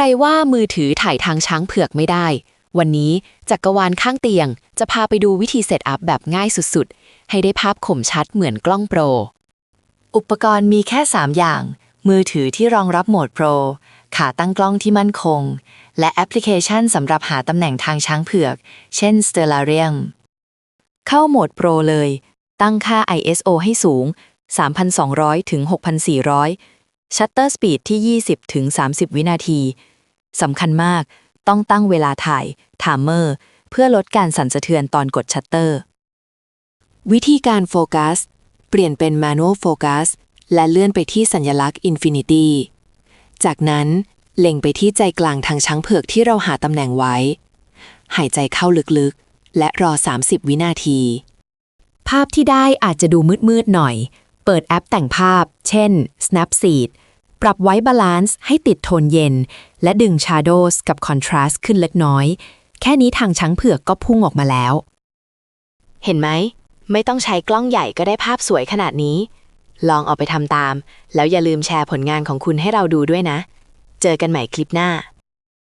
รว่ามือถือถ่ายทางช้างเผือกไม่ได้ วันนี้จักกรวาลข้างเตียง จะพาไปดูวิธีเซตอัพแบบง่ายสุดๆ ให้ได้ภาพคมชัดเหมือนกล้องโปร อุปกรณ์มีแค่ 3 อย่าง มือถือที่รองรับโหมดโปร ขาตั้งกล้องที่มั่นคง และแอปพลิเคชันสำหรับหาตำแหน่งทางช้างเผือก เช่น Stellarium เข้าโหมดโปรเลย ตั้งค่า ISO ให้สูง 3,200 ถึง 6,400 ชัตเตอร์สปีดที่ 20ถึง30 วินาทีสำคัญมาก ต้องตั้งเวลาถ่ายไทม์เมอร์ เพื่อลดการสั่นสะเทือนตอนกดชัตเตอร์ วิธีการโฟกัส เปลี่ยนเป็น Manual Focus และเลื่อนไปที่สัญลักษณ์ Infinity จากนั้นเล็งไปที่ใจกลางทางช้างเผือกที่เราหาตำแหน่งไว้ หายใจเข้าลึกๆ และรอ 30 วินาที ภาพที่ได้อาจจะดูมืดๆหน่อย เปิดแอปแต่งภาพ เช่น Snapseed ปรับไว้บาลานซ์ให้ติดโทนเย็น และดึง Shadows กับ Contrast ขึ้นเล็กน้อย แค่นี้ทางช้างเผือกก็พุ่งออกมาแล้ว เห็นไหม ไม่ต้องใช้กล้องใหญ่ก็ได้ภาพสวยขนาดนี้ ลองเอาไปทำตาม แล้วอย่าลืมแชร์ผลงานของคุณให้เราดูด้วยนะ เจอกันใหม่คลิปหน้า